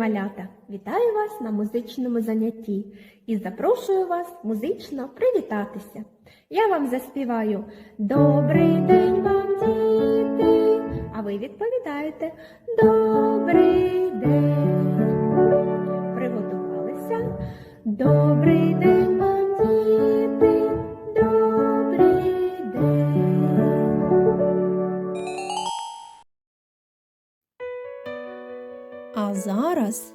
малята! Вітаю вас на музичному занятті і запрошую вас музично привітатися. Я вам заспіваю Добрий день вам, діти! А ви відповідаєте Добрий день. Приготувалися. Добрий день А зараз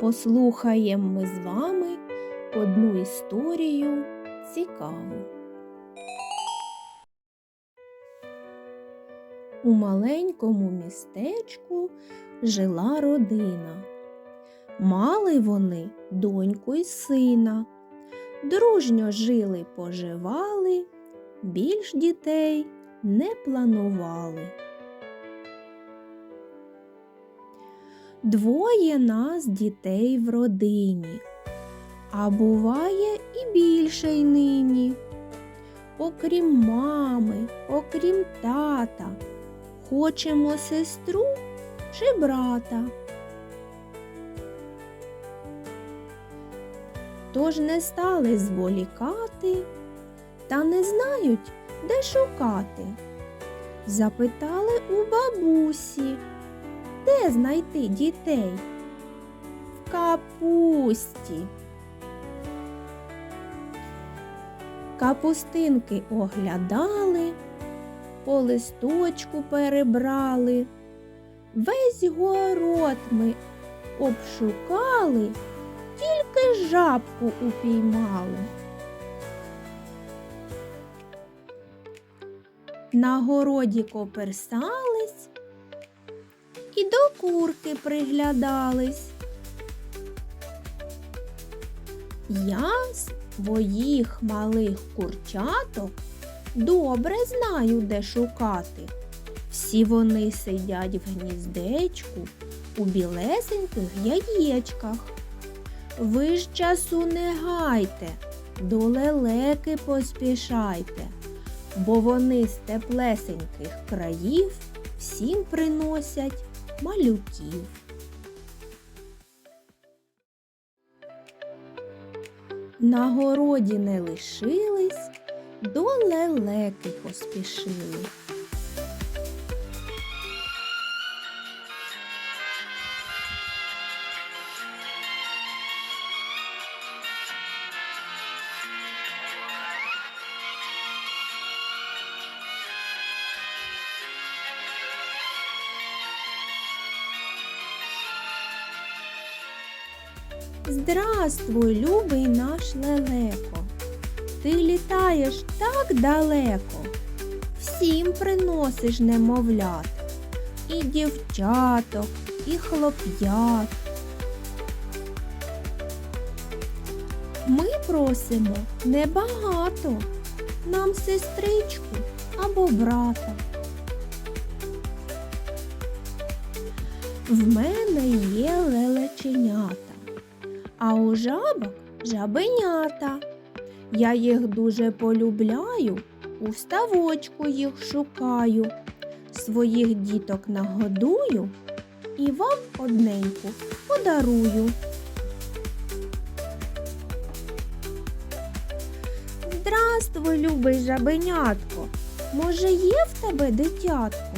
послухаємо ми з вами одну історію цікаву. У маленькому містечку жила родина. Мали вони доньку й сина. Дружньо жили, поживали, більш дітей не планували. Двоє нас дітей в родині, а буває і більше й нині. Окрім мами, окрім тата, хочемо сестру чи брата. Тож не стали зволікати, та не знають, де шукати. Запитали у бабусі. Де знайти дітей? В капусті. Капустинки оглядали, по листочку перебрали. Весь город ми обшукали, тільки жабку упіймали. На городі коперсались і до курки приглядались. Я своїх малих курчаток добре знаю, де шукати. Всі вони сидять в гніздечку у білесеньких яєчках. Ви ж часу не гайте, до лелеки поспішайте, бо вони з теплесеньких країв всім приносять малюків. На городі не лишились, до лелеки поспішили. Здравствуй, любий наш лелеко. Ти літаєш так далеко, всім приносиш немовлят, і дівчаток, і хлоп'ят. Ми просимо небагато, нам сестричку або брата. В мене є лелеченята а у жабок жабенята. Я їх дуже полюбляю, у ставочку їх шукаю, своїх діток нагодую і вам одненьку подарую. Здравствуй, любий жабенятко. Може, є в тебе дитятко?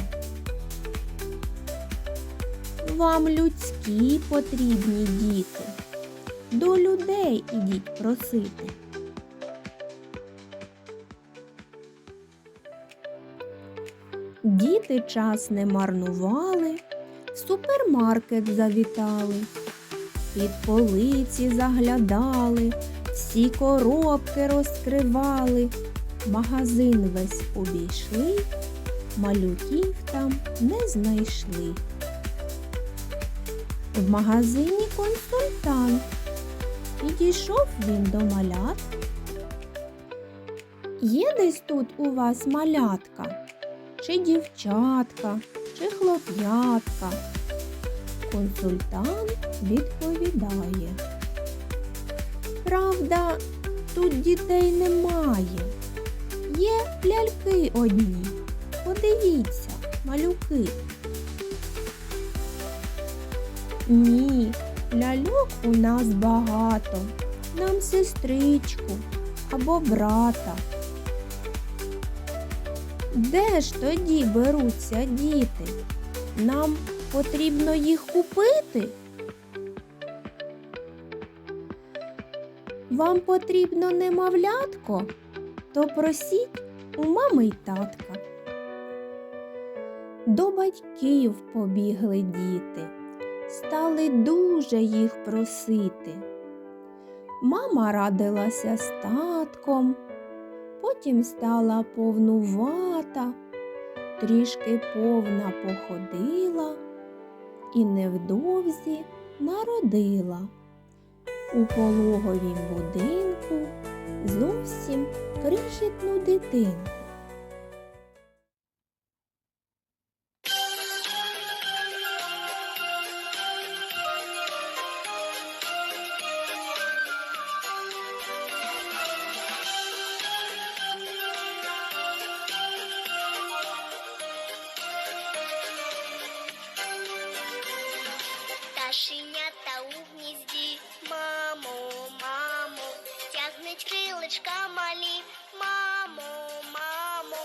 Вам людські потрібні діти до людей ідіть просити. Діти час не марнували, в супермаркет завітали, під полиці заглядали, всі коробки розкривали, магазин весь обійшли, малюків там не знайшли. В магазині консультант. Підійшов він до малят. Є десь тут у вас малятка, чи дівчатка, чи хлоп'ятка? Консультант відповідає. Правда, тут дітей немає. Є ляльки одні. Подивіться, малюки. Ні, Ляльок у нас багато, нам сестричку або брата. Де ж тоді беруться діти? Нам потрібно їх купити. Вам потрібно немовлятко, то просіть у мами й татка. До батьків побігли діти, стали дуже їх просити. Мама радилася з татком, потім стала повнувата, трішки повна походила і невдовзі народила. У пологовім будинку зовсім крихітну дитинку. Крилечка мамо, мамо,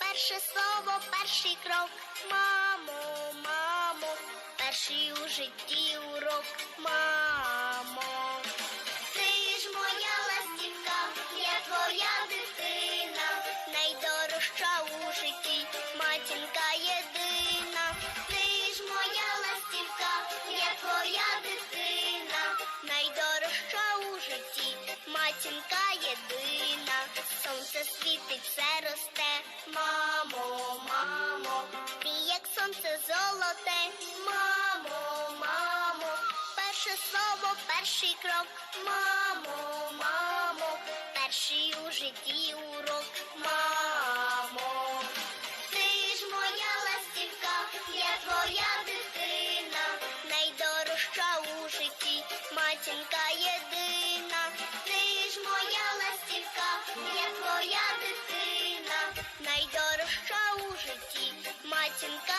перше слово, перший крок, мамо, мамо, перший у житті урок, мамо. Слово, перший крок, мамо, мамо, перший у житті урок, мамо. Ти ж моя ластівка, я твоя дитина, найдорожча у житті, матінка єдина. Ти ж моя ластівка, я твоя дитина, найдорожча у житті, матінка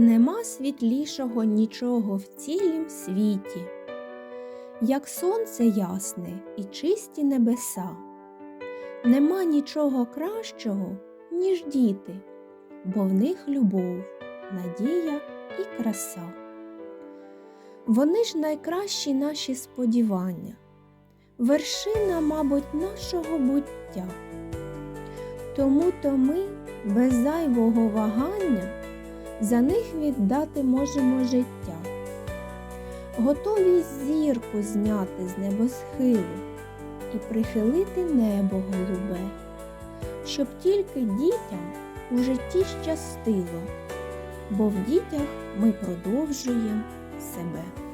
Нема світлішого нічого в цілім світі, як сонце ясне і чисті небеса. Нема нічого кращого, ніж діти, бо в них любов, надія і краса. Вони ж найкращі наші сподівання, вершина, мабуть, нашого буття. Тому то ми без зайвого вагання за них віддати можемо життя, готові зірку зняти з небосхилу і прихилити небо голубе, щоб тільки дітям у житті щастило, бо в дітях ми продовжуємо себе.